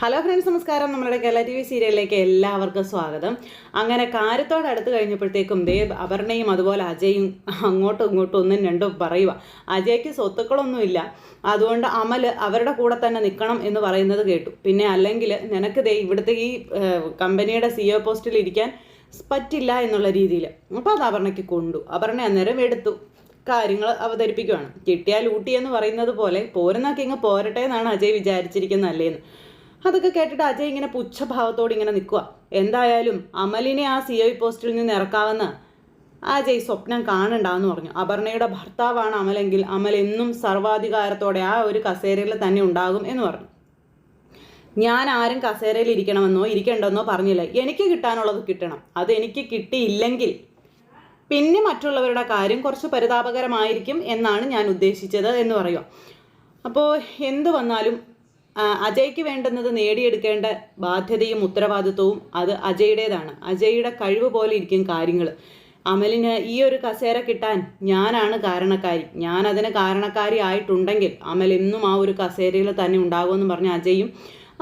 Hello friends നമസ്കാരം. നമ്മുടെ Kerala T V സീരിയലിലേക്ക് എല്ലാവർക്കും സ്വാഗതം. അങ്ങനെ കാര്യത്തോട് അടുത്ത് കഴിഞ്ഞപ്പോഴത്തേക്കും ദേവ് അപർണയും അതുപോലെ അജയും അങ്ങോട്ടും ഇങ്ങോട്ടും ഒന്നും രണ്ടും പറയുക അജയ്ക്ക് സ്വത്തുക്കളൊന്നുമില്ല അതുകൊണ്ട് അമൽ അവരുടെ കൂടെ തന്നെ നിൽക്കണം എന്ന് പറയുന്നത് കേട്ടു. പിന്നെ അല്ലെങ്കിൽ നിനക്ക് ദേ ഇവിടുത്തെ ഈ കമ്പനിയുടെ സിഇഒ പോസ്റ്റിൽ ഇരിക്കാൻ പറ്റില്ല എന്നുള്ള രീതിയിൽ. അപ്പോൾ അത് അപർണയ്ക്ക് കൊണ്ടു. അപർണ അന്നേരം എടുത്തു. കാര്യങ്ങൾ അവതരിപ്പിക്കുകയാണ് കിട്ടിയാൽ ഊട്ടി എന്ന് പറയുന്നത് പോലെ പോരുന്നൊക്കെ ഇങ്ങ് പോരട്ടെ എന്നാണ് അജയ് വിചാരിച്ചിരിക്കുന്നതല്ലേന്ന്. അതൊക്കെ കേട്ടിട്ട് അജയ് ഇങ്ങനെ പുച്ഛഭാവത്തോട് ഇങ്ങനെ നിൽക്കുക എന്തായാലും അമലിനെ ആ സി ഐ പോസ്റ്റിൽ നിന്ന് ഇറക്കാമെന്ന് അജയ് സ്വപ്നം കാണണ്ടെന്ന് പറഞ്ഞു. അപർണയുടെ ഭർത്താവാണ് അമലെങ്കിൽ അമൽ എന്നും സർവാധികാരത്തോടെ ആ ഒരു കസേരയിൽ തന്നെ ഉണ്ടാകും എന്ന് പറഞ്ഞു. ഞാൻ ആരും കസേരയിൽ ഇരിക്കണമെന്നോ ഇരിക്കേണ്ടെന്നോ പറഞ്ഞില്ല. എനിക്ക് കിട്ടാനുള്ളത് കിട്ടണം. അത് എനിക്ക് കിട്ടിയില്ലെങ്കിൽ പിന്നെ മറ്റുള്ളവരുടെ കാര്യം കുറച്ച് പരിതാപകരമായിരിക്കും എന്നാണ് ഞാൻ ഉദ്ദേശിച്ചത് എന്ന് പറയുക. അപ്പോൾ എന്ത് വന്നാലും അജയ്ക്ക് വേണ്ടുന്നത് നേടിയെടുക്കേണ്ട ബാധ്യതയും ഉത്തരവാദിത്വവും അത് അജയുടേതാണ് അജയുടെ കഴിവ് പോലെ ഇരിക്കും കാര്യങ്ങൾ അമലിന് ഈ ഒരു കസേര കിട്ടാൻ ഞാനാണ് കാരണക്കാരി. ഞാൻ അതിന് കാരണക്കാരി ആയിട്ടുണ്ടെങ്കിൽ അമൽ എന്നും ആ ഒരു കസേരയിൽ തന്നെ ഉണ്ടാകുമെന്ന് പറഞ്ഞ അജയും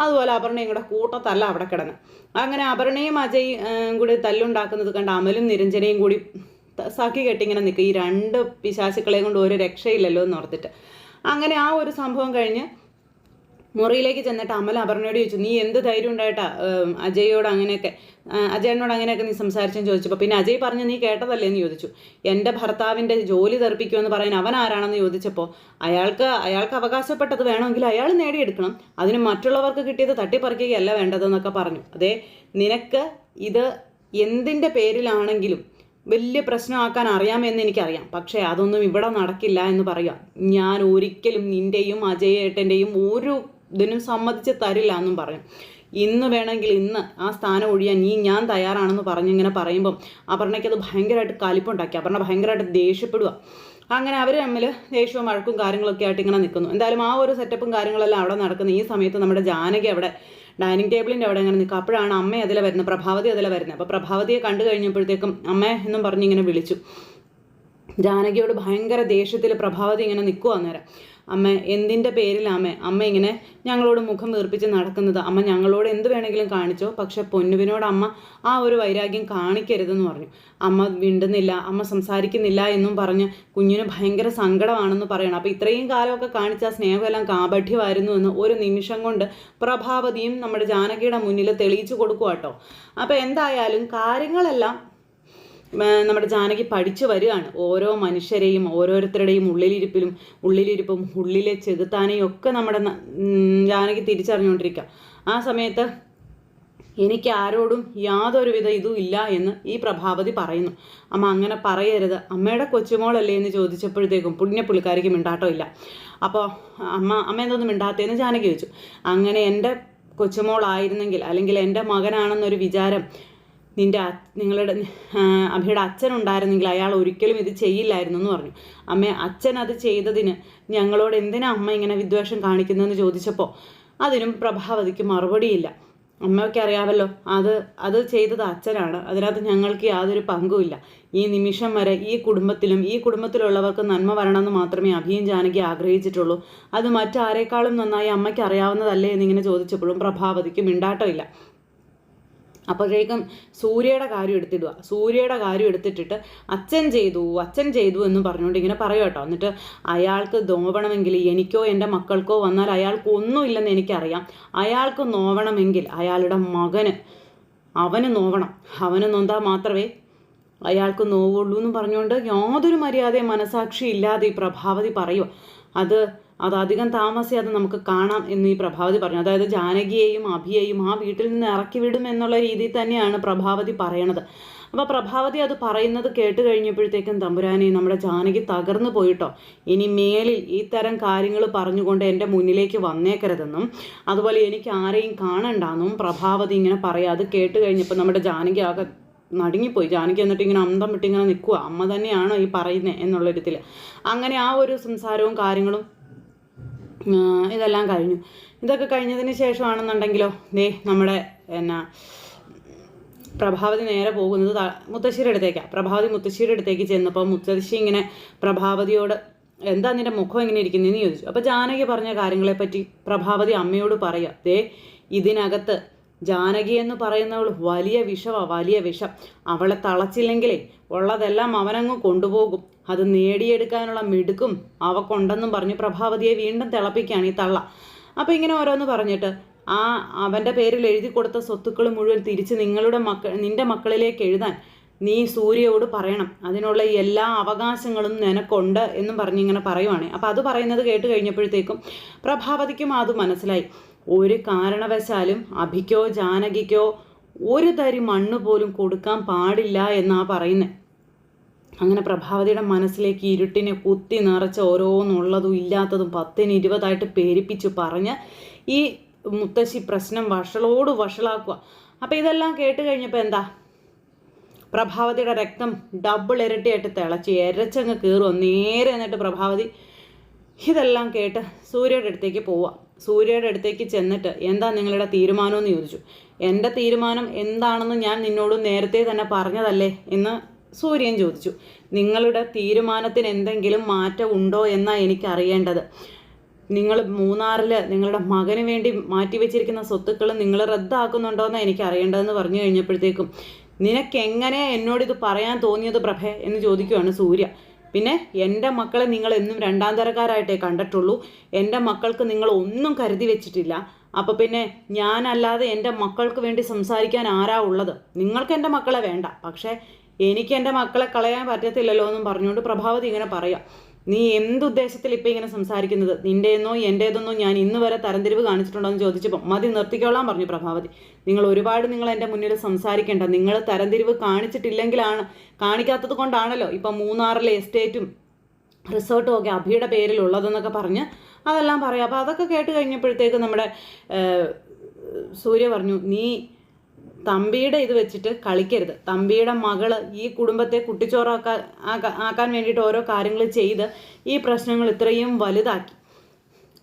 അതുപോലെ അപർണയും കൂടെ കൂട്ടത്തല്ല അവിടെ കിടന്ന്. അങ്ങനെ അപർണയും അജയ് കൂടി തല്ലുണ്ടാക്കുന്നത് കണ്ട് അമലും നിരഞ്ജനയും കൂടി സഖി കെട്ടിങ്ങനെ നിൽക്കും ഈ രണ്ട് പിശാചുക്കളെയും കൊണ്ട് ഒരു രക്ഷയില്ലല്ലോ എന്ന് ഓർത്തിട്ട്. അങ്ങനെ ആ ഒരു സംഭവം കഴിഞ്ഞ് മുറിയിലേക്ക് ചെന്നിട്ട് അമൽ അപർണയോട് ചോദിച്ചു നീ എന്ത് ധൈര്യം ഉണ്ടായിട്ടാ അജയോട് അങ്ങനെയൊക്കെ അജയനോട് അങ്ങനെയൊക്കെ നീ സംസാരിച്ചെന്ന് ചോദിച്ചപ്പോൾ പിന്നെ അജയ് പറഞ്ഞു നീ കേട്ടതല്ലേ? എന്ന് ചോദിച്ചു. എന്റെ ഭർത്താവിന്റെ ജോലി തെറിപ്പിക്കുമെന്ന് പറയാൻ അവൻ ആരാണെന്ന് ചോദിച്ചപ്പോൾ അയാൾക്ക് അയാൾക്ക് അവകാശപ്പെട്ടത് വേണമെങ്കിൽ അയാൾ നേടിയെടുക്കണം. അതിന് മറ്റുള്ളവർക്ക് കിട്ടിയത് തട്ടിപ്പറിക്കുകയല്ല വേണ്ടതെന്നൊക്കെ പറഞ്ഞു. അതെ നിനക്ക് ഇത് എന്തിന്റെ പേരിലാണെങ്കിലും വലിയ പ്രശ്നമാക്കാൻ അറിയാമെന്ന് എനിക്കറിയാം. പക്ഷേ അതൊന്നും ഇവിടെ നടക്കില്ല എന്ന് പറയാം ഞാൻ ഒരിക്കലും നിന്റെയും അജയേട്ടന്റെയും ഒരു ഇതിനും സമ്മതിച്ച് തരില്ല എന്നും പറയും. ഇന്ന് വേണമെങ്കിൽ ഇന്ന് ആ സ്ഥാനം ഒഴിയാൻ നീ ഞാൻ തയ്യാറാണെന്ന് പറഞ്ഞിങ്ങനെ പറയുമ്പം അപർണയ്ക്കത് ഭയങ്കരമായിട്ട് കലിപ്പുണ്ടാക്കി. അപർണ ഭയങ്കരമായിട്ട് ദേഷ്യപ്പെടുക അങ്ങനെ അവർ തമ്മിൽ ദേഷ്യവും വഴക്കും കാര്യങ്ങളൊക്കെ ആയിട്ട് ഇങ്ങനെ നിൽക്കുന്നു. എന്തായാലും ആ ഒരു സെറ്റപ്പും കാര്യങ്ങളെല്ലാം അവിടെ നടക്കുന്ന. ഈ സമയത്ത് നമ്മുടെ ജാനകി അവിടെ ഡൈനിങ് ടേബിളിന്റെ അവിടെ ഇങ്ങനെ നിൽക്കുക അപ്പോഴാണ് അമ്മ അതിലെ വരുന്നത് പ്രഭാവതി അതിലെ വരുന്നത്. അപ്പോൾ പ്രഭാവതിയെ കണ്ടു കഴിഞ്ഞപ്പോഴത്തേക്കും അമ്മ എന്നും പറഞ്ഞ് ഇങ്ങനെ വിളിച്ചു. ജാനകിയോട് ഭയങ്കര ദേഷ്യത്തിൽ പ്രഭാവതി ഇങ്ങനെ നിൽക്കുക അന്നേരം. അമ്മ എന്തിന്റെ പേരിലാമേ അമ്മ? ഇങ്ങനെ ഞങ്ങളോട് മുഖം വീർപ്പിച്ച് നടക്കുന്നത്. അമ്മ ഞങ്ങളോട് എന്ത് വേണമെങ്കിലും കാണിച്ചോ. പക്ഷെ പൊന്നുവിനോട് അമ്മ ആ ഒരു വൈരാഗ്യം കാണിക്കരുതെന്ന് പറഞ്ഞു. അമ്മ വിണ്ടുന്നില്ല അമ്മ സംസാരിക്കുന്നില്ല എന്നും പറഞ്ഞ് കുഞ്ഞിന് ഭയങ്കര സങ്കടമാണെന്ന് പറയണം. അപ്പോൾ ഇത്രയും കാലമൊക്കെ കാണിച്ച സ്നേഹമെല്ലാം കാപഠ്യമായിരുന്നു എന്ന് ഒരു നിമിഷം കൊണ്ട് പ്രഭാവതിയും നമ്മുടെ ജാനകിയുടെ മുന്നിൽ തെളിയിച്ചു കൊടുക്കുക കേട്ടോ അപ്പോൾ എന്തായാലും കാര്യങ്ങളെല്ലാം നമ്മുടെ ജാനകി പഠിച്ചു വരികയാണ്. ഓരോ മനുഷ്യരെയും ഓരോരുത്തരുടെയും ഉള്ളിലിരിപ്പിലും ഉള്ളിലിരിപ്പും ഉള്ളിലെ ചെകുത്താനെയും ഒക്കെ നമ്മുടെ ജാനകി തിരിച്ചറിഞ്ഞുകൊണ്ടിരിക്കുക. ആ സമയത്ത് എനിക്ക് ആരോടും യാതൊരുവിധ ഇതും ഇല്ല എന്ന് ഈ പ്രഭാവതി പറയുന്നു. അമ്മ അങ്ങനെ പറയരുത്. അമ്മയുടെ കൊച്ചുമോളല്ലേ എന്ന് ചോദിച്ചപ്പോഴത്തേക്കും പുണ്യ പുള്ളിക്കാരിക്ക് മിണ്ടാട്ടോ ഇല്ല. അപ്പോൾ അമ്മ അമ്മ എന്തൊന്നും മിണ്ടാത്തേന്ന് ജാനകി ചോദിച്ചു. അങ്ങനെ എന്റെ കൊച്ചുമോളായിരുന്നെങ്കിൽ അല്ലെങ്കിൽ എന്റെ മകനാണെന്നൊരു വിചാരം നിന്റെ നിങ്ങളുടെ അമ്മയുടെ അച്ഛൻ അച്ഛനുണ്ടായിരുന്നെങ്കിൽ അയാൾ ഒരിക്കലും ഇത് ചെയ്യില്ലായിരുന്നു എന്ന് പറഞ്ഞു. അമ്മ അച്ഛൻ അത് ചെയ്തതിന് ഞങ്ങളോട് എന്തിനാ അമ്മ ഇങ്ങനെ വിദ്വേഷം കാണിക്കുന്നതെന്ന് ചോദിച്ചപ്പോൾ അതിനും പ്രഭാവതിക്ക് മറുപടിയില്ല. അമ്മയൊക്കെ അറിയാമല്ലോ അത് അത് ചെയ്തത് അച്ഛനാണ്. അതിനകത്ത് ഞങ്ങൾക്ക് യാതൊരു പങ്കുമില്ല ഈ നിമിഷം വരെ ഈ കുടുംബത്തിലും ഈ കുടുംബത്തിലുള്ളവർക്ക് നന്മ വരണമെന്ന് മാത്രമേ അഭിയും ജാനകി ആഗ്രഹിച്ചിട്ടുള്ളൂ. അത് മറ്റാരേക്കാളും നന്നായി അമ്മയ്ക്ക് അറിയാവുന്നതല്ലേ എന്നിങ്ങനെ ചോദിച്ചപ്പോഴും പ്രഭാവതിക്ക് മിണ്ടാട്ടമില്ല. അപ്പോഴേക്കും സൂര്യയുടെ കാര്യം എടുത്തിടുക. സൂര്യയുടെ കാര്യം എടുത്തിട്ടിട്ട് അച്ഛൻ ചെയ്തു അച്ഛൻ ചെയ്തു എന്ന് പറഞ്ഞുകൊണ്ട് ഇങ്ങനെ പറയും കേട്ടോ. എന്നിട്ട് അയാൾക്ക് നോവണമെങ്കിൽ എനിക്കോ എന്റെ മക്കൾക്കോ വന്നാൽ അയാൾക്ക് ഒന്നുമില്ലെന്ന് എനിക്കറിയാം. അയാൾക്ക് നോവണമെങ്കിൽ അയാളുടെ മകന് അവന് നോവണം. അവന് നൊന്താൽ മാത്രമേ അയാൾക്ക് നോവുള്ളൂ എന്ന് പറഞ്ഞുകൊണ്ട് യാതൊരു മര്യാദയും മനസാക്ഷി ഇല്ലാതെ ഈ പ്രഭാവതി പറയുക അത് അത് അധികം താമസിയാതെ നമുക്ക് കാണാം എന്ന് ഈ പ്രഭാവതി പറഞ്ഞു. അതായത് ജാനകിയെയും അഭിയെയും ആ വീട്ടിൽ നിന്ന് ഇറക്കി വിടും എന്നുള്ള രീതിയിൽ തന്നെയാണ് പ്രഭാവതി പറയണത്. അപ്പോൾ പ്രഭാവതി അത് പറയുന്നത് കേട്ട് കഴിഞ്ഞപ്പോഴത്തേക്കും തമ്പുരാനെ നമ്മുടെ ജാനകി തകർന്നു പോയിട്ടോ. ഇനി മേലിൽ ഈ തരം കാര്യങ്ങൾ പറഞ്ഞുകൊണ്ട് എന്റെ മുന്നിലേക്ക് വന്നേക്കരുതെന്നും അതുപോലെ എനിക്ക് ആരെയും കാണണ്ടെന്നും പ്രഭാവതി ഇങ്ങനെ പറയാം. അത് കേട്ട് കഴിഞ്ഞപ്പോൾ നമ്മുടെ ജാനകി ആകെ നടുങ്ങിപ്പോയി. ജാനകി എന്നിട്ട് ഇങ്ങനെ അന്തം വിട്ടിങ്ങനെ നിൽക്കുക അമ്മ തന്നെയാണോ ഈ പറയുന്നത് എന്നുള്ള എന്നുള്ളൊരിതിൽ അങ്ങനെ ആ ഒരു സംസാരവും കാര്യങ്ങളും ഇതെല്ലാം കഴിഞ്ഞു. ഇതൊക്കെ കഴിഞ്ഞതിന് ശേഷമാണെന്നുണ്ടെങ്കിലോ ദേ നമ്മുടെ എന്നാ പ്രഭാവതി നേരെ പോകുന്നത് മുത്തശ്ശിയുടെ അടുത്തേക്കാണ് പ്രഭാവതി മുത്തശ്ശിയുടെ അടുത്തേക്ക് ചെന്നപ്പോൾ മുത്തശ്ശി ഇങ്ങനെ പ്രഭാവതിയോട് എന്താ നിന്റെ മുഖം എങ്ങനെ ഇരിക്കുന്നതെന്ന് ചോദിച്ചു. അപ്പോൾ ജാനകി പറഞ്ഞ കാര്യങ്ങളെപ്പറ്റി പ്രഭാവതി അമ്മയോട് പറയുക ദേ ഇതിനകത്ത് ജാനകി എന്ന് പറയുന്നവൾ വലിയ വിഷവാ വലിയ വിഷം. അവളെ തളച്ചില്ലെങ്കിലേ ഉള്ളതെല്ലാം അവനങ്ങ് കൊണ്ടുപോകും. അത് നേടിയെടുക്കാനുള്ള മിടുക്കും അവക്കുണ്ടെന്നും പറഞ്ഞ് പ്രഭാവതിയെ വീണ്ടും തിളപ്പിക്കുകയാണ് ഈ തള്ള. അപ്പോൾ ഇങ്ങനെ ഓരോന്ന് പറഞ്ഞിട്ട് ആ അവന്റെ പേരിൽ എഴുതി കൊടുത്ത സ്വത്തുക്കൾ മുഴുവൻ തിരിച്ച് നിങ്ങളുടെ മക്ക നിന്റെ മക്കളിലേക്ക് എഴുതാൻ നീ സൂര്യയോട് പറയണം. അതിനുള്ള എല്ലാ അവകാശങ്ങളും നിനക്കുണ്ട് എന്നും പറഞ്ഞിങ്ങനെ പറയുവാണ്. അപ്പോൾ അത് പറയുന്നത് കേട്ട് കഴിഞ്ഞപ്പോഴത്തേക്കും പ്രഭാവതിക്കും അത് മനസ്സിലായി. ഒരു കാരണവശാലും അഭിക്കോ ജാനകിക്കോ ഒരു തരി മണ്ണ് പോലും കൊടുക്കാൻ പാടില്ല എന്നാ പറയുന്നത് അങ്ങനെ പ്രഭാവതിയുടെ മനസ്സിലേക്ക് ഇരുട്ടിനെ കുത്തി നിറച്ച് ഓരോന്നുള്ളതും ഇല്ലാത്തതും പത്തിന് ഇരുപതായിട്ട് പേരിപ്പിച്ച് പറഞ്ഞ് ഈ മുത്തശ്ശി പ്രശ്നം വഷളോട് വഷളാക്കുക. അപ്പോൾ ഇതെല്ലാം കേട്ട് കഴിഞ്ഞപ്പോൾ എന്താ? പ്രഭാവതിയുടെ രക്തം ഡബിൾ ഇരട്ടിയായിട്ട് തിളച്ച് എരച്ചങ്ങ് കീറുക നേരെ എന്നിട്ട് പ്രഭാവതി ഇതെല്ലാം കേട്ട് സൂര്യയുടെ അടുത്തേക്ക് പോവുക സൂര്യയുടെ അടുത്തേക്ക് ചെന്നിട്ട് എന്താ നിങ്ങളുടെ തീരുമാനം എന്ന് ചോദിച്ചു. എന്റെ തീരുമാനം എന്താണെന്ന് ഞാൻ നിന്നോട് നേരത്തെ തന്നെ പറഞ്ഞതല്ലേ? എന്ന് സൂര്യൻ ചോദിച്ചു നിങ്ങളുടെ തീരുമാനത്തിന് എന്തെങ്കിലും മാറ്റം ഉണ്ടോ എന്നാണ് എനിക്ക് അറിയേണ്ടത് നിങ്ങൾ മൂന്നാറിൽ നിങ്ങളുടെ മകന് വേണ്ടി മാറ്റിവെച്ചിരിക്കുന്ന സ്വത്തുക്കൾ നിങ്ങൾ റദ്ദാക്കുന്നുണ്ടോ എന്ന് എനിക്ക് അറിയേണ്ടതെന്ന് പറഞ്ഞു കഴിഞ്ഞപ്പോഴത്തേക്കും നിനക്കെങ്ങനെ ഇത് പറയാൻ തോന്നിയത് പ്രഭേ? എന്ന് ചോദിക്കുകയാണ് സൂര്യ. പിന്നെ എന്റെ മക്കളെ നിങ്ങൾ എന്നും രണ്ടാം തരക്കാരായിട്ടേ കണ്ടിട്ടുള്ളൂ. എന്റെ മക്കൾക്ക് നിങ്ങൾ ഒന്നും കരുതി വെച്ചിട്ടില്ല. അപ്പോൾ പിന്നെ ഞാനല്ലാതെ എന്റെ മക്കൾക്ക് വേണ്ടി സംസാരിക്കാൻ ആരാ ഉള്ളത്? നിങ്ങൾക്ക് എന്റെ മക്കളെ വേണ്ട. പക്ഷേ എനിക്ക് എന്റെ മക്കളെ കളയാൻ പറ്റത്തില്ലല്ലോ എന്നും പറഞ്ഞുകൊണ്ട് പ്രഭാവതി ഇങ്ങനെ പറയാം. നീ എന്തുദ്ദേശത്തിൽ ഇപ്പം ഇങ്ങനെ സംസാരിക്കുന്നത്? നിന്റെയെന്നോ എന്റേതെന്നോ ഞാൻ ഇന്ന് വരെ തരംതിരിവ് കാണിച്ചിട്ടുണ്ടോ എന്ന് ചോദിച്ചപ്പോൾ മതി നിർത്തിക്കോളാൻ പറഞ്ഞു പ്രഭാവതി. നിങ്ങൾ ഒരുപാട് നിങ്ങൾ എന്റെ മുന്നിൽ സംസാരിക്കേണ്ട. നിങ്ങൾ തരംതിരിവ് കാണിച്ചിട്ടില്ലെങ്കിലാണ് കാണിക്കാത്തത് കൊണ്ടാണല്ലോ ഇപ്പം മൂന്നാറിലെ എസ്റ്റേറ്റും റിസോർട്ടും ഒക്കെ അഭിയുടെ പേരിലുള്ളതെന്നൊക്കെ പറഞ്ഞ് അതെല്ലാം പറയാം. അപ്പോൾ അതൊക്കെ കേട്ട് കഴിഞ്ഞപ്പോഴത്തേക്ക് നമ്മുടെ സൂര്യ പറഞ്ഞു നീ തമ്പിയുടെ ഇത് വെച്ചിട്ട് കളിക്കരുത്. തമ്പിയുടെ മകൾ ഈ കുടുംബത്തെ കുട്ടിച്ചോറാക്കാൻ ആക്കാൻ വേണ്ടിയിട്ട് ഓരോ കാര്യങ്ങൾ ചെയ്ത് ഈ പ്രശ്നങ്ങൾ ഇത്രയും വലുതാക്കി.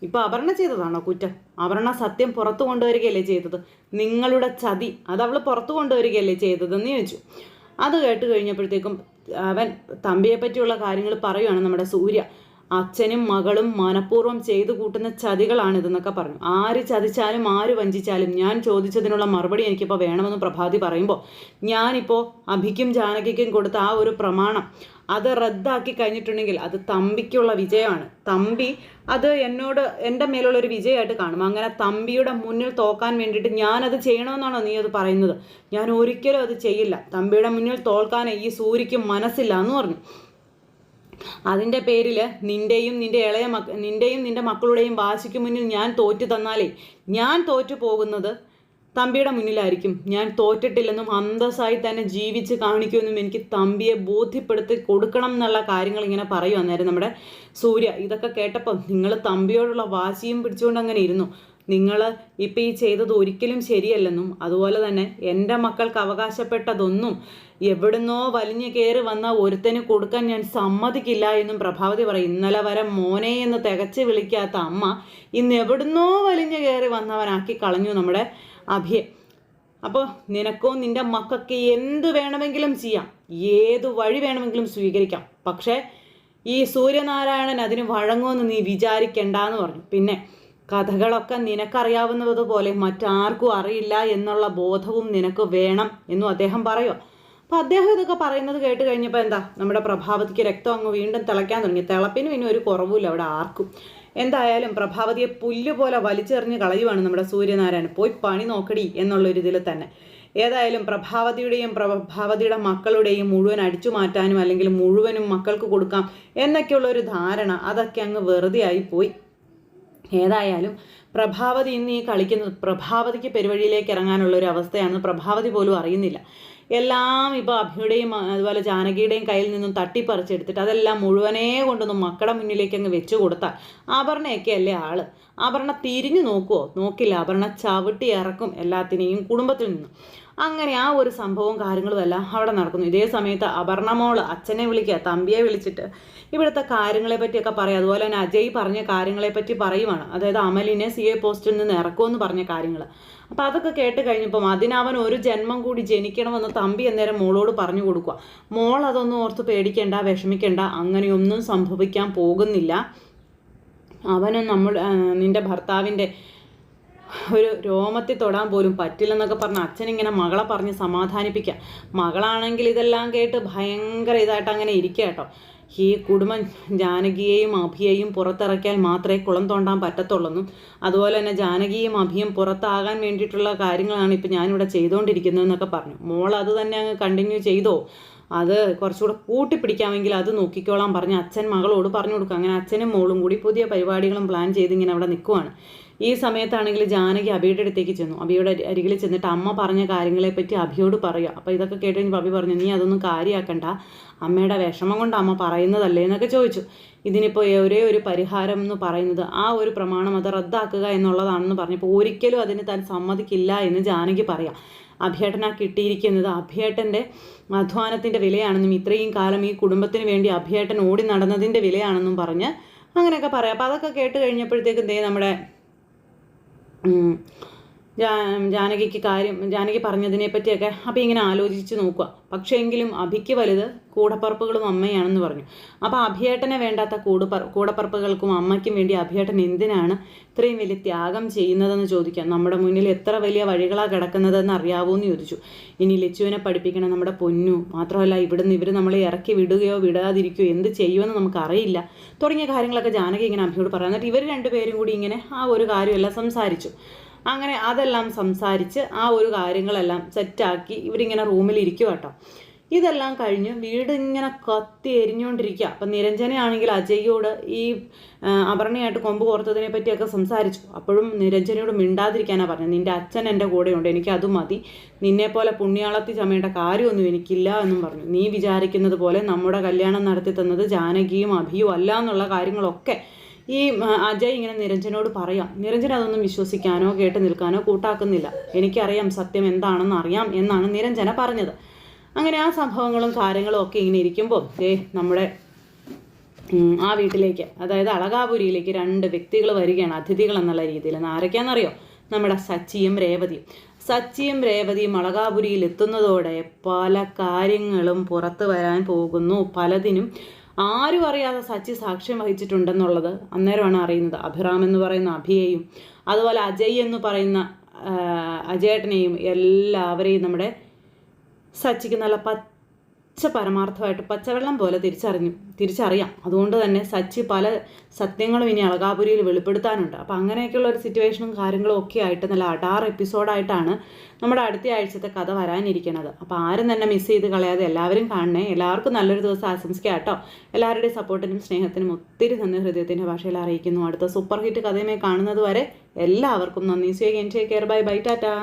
ഇപ്പോൾ അപർണ ചെയ്തതാണോ കുറ്റം? അപർണ സത്യം പുറത്തു കൊണ്ടുവരികയല്ലേ ചെയ്തത്? നിങ്ങളുടെ ചതി അത് അവൾ പുറത്തു കൊണ്ടുവരികയല്ലേ ചെയ്തതെന്ന് ചോദിച്ചു. അത് കേട്ട് കഴിഞ്ഞപ്പോഴത്തേക്കും അവൻ തമ്പിയെ പറ്റിയുള്ള കാര്യങ്ങൾ പറയുവാണ് നമ്മുടെ സൂര്യ. അച്ഛനും മകളും മനഃപൂർവം ചെയ്തു കൂട്ടുന്ന ചതികളാണിതെന്നൊക്കെ പറഞ്ഞു. ആര് ചതിച്ചാലും ആര് വഞ്ചിച്ചാലും ഞാൻ ചോദിച്ചതിനുള്ള മറുപടി എനിക്കിപ്പോൾ വേണമെന്ന് പ്രഭാതി പറയുമ്പോൾ ഞാനിപ്പോൾ അഭിക്കും ജാനകിക്കും കൊടുത്ത ആ ഒരു പ്രമാണം അത് റദ്ദാക്കി കഴിഞ്ഞിട്ടുണ്ടെങ്കിൽ അത് തമ്പിക്കുള്ള വിജയമാണ്. തമ്പി അത് എന്നോട് എന്റെ മേലുള്ളൊരു വിജയമായിട്ട് കാണും. അങ്ങനെ തമ്പിയുടെ മുന്നിൽ തോക്കാൻ വേണ്ടിയിട്ട് ഞാനത് ചെയ്യണമെന്നാണോ നീ അത് പറയുന്നത്? ഞാൻ ഒരിക്കലും അത് ചെയ്യില്ല. തമ്പിയുടെ മുന്നിൽ തോൽക്കാൻ ഈ സൂര്യക്കും മനസ്സില്ല എന്ന് പറഞ്ഞു. അതിന്റെ പേരിൽ നിന്റെയും നിന്റെ ഇളയ മക്ക നിന്റെയും നിന്റെ മക്കളുടെയും വാശിക്ക് മുന്നിൽ ഞാൻ തോറ്റു തന്നാലേ ഞാൻ തോറ്റു പോകുന്നത് തമ്പിയുടെ മുന്നിലായിരിക്കും. ഞാൻ തോറ്റിട്ടില്ലെന്നും അന്തസ്സായി തന്നെ ജീവിച്ച് കാണിക്കുമെന്നും എനിക്ക് തമ്പിയെ ബോധ്യപ്പെടുത്തി കൊടുക്കണം എന്നുള്ള കാര്യങ്ങൾ ഇങ്ങനെ പറയും നമ്മുടെ സൂര്യ. ഇതൊക്കെ കേട്ടപ്പം നിങ്ങൾ തമ്പിയോടുള്ള വാശിയും പിടിച്ചുകൊണ്ട് അങ്ങനെ ഇരുന്നു. നിങ്ങൾ ഇപ്പം ഈ ചെയ്തത് ഒരിക്കലും ശരിയല്ലെന്നും അതുപോലെ തന്നെ എന്റെ മക്കൾക്ക് അവകാശപ്പെട്ടതൊന്നും എവിടുന്നോ വലിഞ്ഞു കയറി വന്ന ഒരുത്തന് കൊടുക്കാൻ ഞാൻ സമ്മതിക്കില്ല എന്നും പ്രഭാവതി പറയും. ഇന്നലെ വരെ മോനെ എന്ന് തികച്ച് വിളിക്കാത്ത അമ്മ ഇന്ന് എവിടുന്നോ വലിഞ്ഞു കയറി വന്നവനാക്കി കളഞ്ഞു നമ്മുടെ അഭിയെ. അപ്പോൾ നിനക്കോ നിന്റെ മക്കൾക്ക് എന്ത് വേണമെങ്കിലും ചെയ്യാം. ഏത് വഴി വേണമെങ്കിലും സ്വീകരിക്കാം. പക്ഷേ ഈ സൂര്യനാരായണൻ അതിന് വഴങ്ങുമെന്ന് നീ വിചാരിക്കണ്ടെന്ന് പറഞ്ഞു. പിന്നെ കഥകളൊക്കെ നിനക്കറിയാവുന്നതുപോലെ മറ്റാർക്കും അറിയില്ല എന്നുള്ള ബോധവും നിനക്ക് വേണം എന്നും അദ്ദേഹം പറയോ അപ്പോൾ അദ്ദേഹം ഇതൊക്കെ പറയുന്നത് കേട്ട് കഴിഞ്ഞപ്പോൾ എന്താ? നമ്മുടെ പ്രഭാവതിക്ക് രക്തം അങ്ങ് വീണ്ടും തിളയ്ക്കാൻ തുടങ്ങി. തിളപ്പിനും ഇനി ഒരു കുറവുമില്ല അവിടെ ആർക്കും. എന്തായാലും പ്രഭാവതിയെ പുല്ലുപോലെ വലിച്ചെറിഞ്ഞ് കളയുവാണ് നമ്മുടെ സൂര്യനാരായണൻ. പോയി പണി നോക്കടി എന്നുള്ളൊരു ഇതിൽ തന്നെ. ഏതായാലും പ്രഭാവതിയുടെയും പ്രഭാവതിയുടെ മക്കളുടെയും മുഴുവൻ അടിച്ചു മാറ്റാനും അല്ലെങ്കിൽ മുഴുവനും മക്കൾക്ക് കൊടുക്കാം എന്നൊക്കെയുള്ള ഒരു ധാരണ അതൊക്കെ അങ്ങ് വെറുതെ ആയി പോയി. ഏതായാലും പ്രഭാവതി ഇന്ന് ഈ കളിക്കുന്നത് പ്രഭാവതിക്ക് പെരുവഴിയിലേക്ക് ഇറങ്ങാനുള്ള ഒരു അവസ്ഥയാണ് പ്രഭാവതി പോലും അറിയുന്നില്ല. എല്ലാം ഇപ്പോൾ അഭിയുടെയും അതുപോലെ ജാനകിയുടെയും കയ്യിൽ നിന്നും തട്ടിപ്പറിച്ചെടുത്തിട്ട് അതെല്ലാം മുഴുവനേ കൊണ്ടൊന്നും മക്കളുടെ മുന്നിലേക്ക് അങ്ങ് വെച്ചു കൊടുത്താൽ ആഭരണയൊക്കെ അല്ലേ ആൾ? അപർണ തിരിഞ്ഞു നോക്കുമോ നോക്കില്ല. അപർണ ചവിട്ടി ഇറക്കും എല്ലാത്തിനെയും കുടുംബത്തിൽ നിന്ന്. അങ്ങനെ ആ ഒരു സംഭവവും കാര്യങ്ങളും എല്ലാം അവിടെ നടക്കുന്നു. ഇതേ സമയത്ത് അപർണമോൾ അച്ഛനെ വിളിക്കുക തമ്പിയെ വിളിച്ചിട്ട് ഇവിടുത്തെ കാര്യങ്ങളെ പറ്റിയൊക്കെ പറയും. അതുപോലെ തന്നെ അജയ് പറഞ്ഞ കാര്യങ്ങളെ പറ്റി പറയുവാണ്. അതായത് അമലിനെ സി എ പോസ്റ്റിൽ നിന്ന് ഇറക്കുമെന്ന് പറഞ്ഞ കാര്യങ്ങൾ അപ്പോൾ അതൊക്കെ കേട്ട് കഴിഞ്ഞപ്പം അതിനവൻ ഒരു ജന്മം കൂടി ജനിക്കണമെന്ന് തമ്പി അന്നേരം മോളോട് പറഞ്ഞു കൊടുക്കുക. മോൾ അതൊന്നും ഓർത്ത് പേടിക്കേണ്ട വിഷമിക്കേണ്ട അങ്ങനെയൊന്നും സംഭവിക്കാൻ പോകുന്നില്ല. അവനും നമ്മൾ നിന്റെ ഭർത്താവിന്റെ ഒരു രോമത്തിൽ തൊടാൻ പോലും പറ്റില്ലെന്നൊക്കെ പറഞ്ഞ് അച്ഛനിങ്ങനെ മകളെ പറഞ്ഞ് സമാധാനിപ്പിക്കുക. മകളാണെങ്കിൽ ഇതെല്ലാം കേട്ട് ഭയങ്കര ഇതായിട്ട് അങ്ങനെ ഇരിക്കുക കേട്ടോ. ഈ കുടുംബം ജാനകിയെയും അഭിയെയും പുറത്തിറക്കിയാൽ മാത്രമേ കുളം തോണ്ടാൻ പറ്റത്തുള്ളൂ അതുപോലെ തന്നെ ജാനകിയും അഭിയും പുറത്താകാൻ വേണ്ടിയിട്ടുള്ള കാര്യങ്ങളാണ് ഇപ്പം ഞാനിവിടെ ചെയ്തുകൊണ്ടിരിക്കുന്നതെന്നൊക്കെ പറഞ്ഞു. മോൾ അത് തന്നെ അങ്ങ് കണ്ടിന്യൂ ചെയ്തോ? അത് കുറച്ചുകൂടെ കൂട്ടിപ്പിടിക്കാമെങ്കിൽ അത് നോക്കിക്കോളാം പറഞ്ഞ് അച്ഛൻ മകളോട് പറഞ്ഞു കൊടുക്കുക അങ്ങനെ അച്ഛനും മോളും കൂടി പുതിയ പരിപാടികളും പ്ലാൻ ചെയ്ത് ഇങ്ങനെ അവിടെ നിൽക്കുവാണ്. ഈ സമയത്താണെങ്കിൽ ജാനകി അബിയുടെ അടുത്തേക്ക് ചെന്നു. അബിയുടെ അരികിൽ ചെന്നിട്ട് അമ്മ പറഞ്ഞ കാര്യങ്ങളെപ്പറ്റി അഭിയോട് പറയുക. അപ്പോൾ ഇതൊക്കെ കേട്ട് കഴിഞ്ഞപ്പോൾ അബി പറഞ്ഞു നീ അതൊന്നും കാര്യമാക്കണ്ട അമ്മയുടെ വിഷമം കൊണ്ട് അമ്മ പറയുന്നതല്ലേ? എന്നൊക്കെ ചോദിച്ചു. ഇതിനിപ്പോൾ ഒരേ ഒരു പരിഹാരം എന്ന് പറയുന്നത് ആ ഒരു പ്രമാണം അത് റദ്ദാക്കുക എന്നുള്ളതാണെന്ന് പറഞ്ഞപ്പോൾ ഒരിക്കലും അതിന് താൻ സമ്മതിക്കില്ല എന്ന് ജാനകി പറയാം. അഭിയേട്ടനാ കിട്ടിയിരിക്കുന്നത്. അഭിയേട്ടന്റെ അധ്വാനത്തിന്റെ വിലയാണെന്നും ഇത്രയും കാലം ഈ കുടുംബത്തിന് വേണ്ടി അഭിയേട്ടൻ ഓടി നടന്നതിന്റെ വിലയാണെന്നും പറഞ്ഞ് അങ്ങനെയൊക്കെ പറയാം. അപ്പോൾ അതൊക്കെ കേട്ട് കഴിഞ്ഞപ്പോഴത്തേക്കും ദേ നമ്മുടെ 嗯。ജാനകിക്ക് കാര്യം ജാനകി പറഞ്ഞതിനെ പറ്റിയൊക്കെ അപ്പോൾ ഇങ്ങനെ ആലോചിച്ച് നോക്കുക പക്ഷേ എങ്കിലും അഭിക്ക് വലുത് കൂടപ്പറപ്പുകളും അമ്മയാണെന്ന് പറഞ്ഞു. അപ്പോൾ അഭിയേട്ടനെ വേണ്ടാത്ത കൂടപ്പറ കൂടപ്പറപ്പുകൾക്കും അമ്മയ്ക്കും വേണ്ടി അഭിയേട്ടൻ എന്തിനാണ് ഇത്രയും വലിയ ത്യാഗം ചെയ്യുന്നതെന്ന് ചോദിക്കാം. നമ്മുടെ മുന്നിൽ എത്ര വലിയ വഴികളാണ് കിടക്കുന്നതെന്ന് അറിയാവോ എന്ന് ചോദിച്ചു. ഇനി ലച്ചുവിനെ പഠിപ്പിക്കണം നമ്മുടെ പൊന്നു. മാത്രമല്ല ഇവിടുന്ന് ഇവർ നമ്മളെ ഇറക്കി വിടുകയോ വിടാതിരിക്കുകയോ എന്ത് ചെയ്യുമെന്ന് നമുക്കറിയില്ല. തുടങ്ങിയ കാര്യങ്ങളൊക്കെ ജാനകി ഇങ്ങനെ അഭിയോട് പറയാം എന്നിട്ട് ഇവർ രണ്ടുപേരും കൂടി ഇങ്ങനെ ആ ഒരു കാര്യമെല്ലാം സംസാരിച്ചു. അങ്ങനെ അതെല്ലാം സംസാരിച്ച് ആ ഒരു കാര്യങ്ങളെല്ലാം സെറ്റാക്കി ഇവരിങ്ങനെ റൂമിൽ ഇരിക്കുക കേട്ടോ ഇതെല്ലാം കഴിഞ്ഞ് വീട് ഇങ്ങനെ കത്തി എരിഞ്ഞുകൊണ്ടിരിക്കുക അപ്പം നിരഞ്ജനയാണെങ്കിൽ അജയ്യോട് ഈ അപർണയായിട്ട് കൊമ്പ് കോർത്തതിനെ പറ്റിയൊക്കെ സംസാരിച്ചു. അപ്പോഴും നിരഞ്ജനയോട് മിണ്ടാതിരിക്കാനാണ് പറഞ്ഞത്. നിന്റെ അച്ഛൻ എന്റെ കൂടെയുണ്ട്. എനിക്ക് അത് മതി. നിന്നെപ്പോലെ പുണ്യാളത്തി ചമയേണ്ട കാര്യമൊന്നും എനിക്കില്ല എന്നും പറഞ്ഞു. നീ വിചാരിക്കുന്നത് പോലെ നമ്മുടെ കല്യാണം നടത്തി തന്നത് ജാനകിയും അഭിയും അല്ല എന്നുള്ള കാര്യങ്ങളൊക്കെ ഈ അജയ് ഇങ്ങനെ നിരഞ്ജനോട് പറയാം നിരഞ്ജൻ അതൊന്നും വിശ്വസിക്കാനോ കേട്ട് നിൽക്കാനോ കൂട്ടാക്കുന്നില്ല. എനിക്കറിയാം സത്യം എന്താണെന്ന് അറിയാം എന്നാണ് നിരഞ്ജന പറഞ്ഞത്. അങ്ങനെ ആ സംഭവങ്ങളും കാര്യങ്ങളും ഒക്കെ ഇങ്ങനെ ഇരിക്കുമ്പോൾ ഏ നമ്മുടെ ആ വീട്ടിലേക്ക് അതായത് അളകാപുരിയിലേക്ക് രണ്ട് വ്യക്തികൾ വരികയാണ് അതിഥികൾ എന്നുള്ള രീതിയിൽ. ആരൊക്കെയാണെന്നറിയോ? നമ്മുടെ സച്ചിയും രേവതിയും. സച്ചിയും രേവതിയും അളകാപുരിയിൽ എത്തുന്നതോടെ പല കാര്യങ്ങളും പുറത്തു വരാൻ പോകുന്നു. പലതിനും ആരും അറിയാതെ സച്ചി സാക്ഷ്യം വഹിച്ചിട്ടുണ്ടെന്നുള്ളത് അന്നേരമാണ് അറിയുന്നത്. അഭിറാം എന്ന് പറയുന്ന അഭിയെയും അതുപോലെ അജയ് എന്ന് പറയുന്ന അജയേട്ടനെയും എല്ലാവരെയും നമ്മുടെ സച്ചിക്ക് നല്ല പച്ച പരമാർത്ഥമായിട്ട് പച്ചവെള്ളം പോലെ തിരിച്ചറിഞ്ഞു തിരിച്ചറിയാം. അതുകൊണ്ട് തന്നെ സച്ചി പല സത്യങ്ങളും ഇനി അളകാപുരിയിൽ വെളിപ്പെടുത്താനുണ്ട്. അപ്പോൾ അങ്ങനെയൊക്കെയുള്ള ഒരു സിറ്റുവേഷനും കാര്യങ്ങളും ഒക്കെ ആയിട്ട് നല്ല അടാർ എപ്പിസോഡായിട്ടാണ് നമ്മുടെ അടുത്ത ആഴ്ചത്തെ കഥ വരാനിരിക്കുന്നത്. അപ്പോൾ ആരും തന്നെ മിസ് ചെയ്ത് കളയാതെ എല്ലാവരും കാണണേ. എല്ലാവർക്കും നല്ലൊരു ദിവസം ആശംസിക്കാം കേട്ടോ. എല്ലാവരുടെയും സപ്പോർട്ടിനും സ്നേഹത്തിനും ഒത്തിരി നന്ദി ഹൃദയത്തിന്റെ ഭാഷയിൽ അറിയിക്കുന്നു. അടുത്ത സൂപ്പർ ഹിറ്റ് കഥയുമായി കാണുന്നത് വരെ എല്ലാവർക്കും നന്ദി. Take care bye bye tata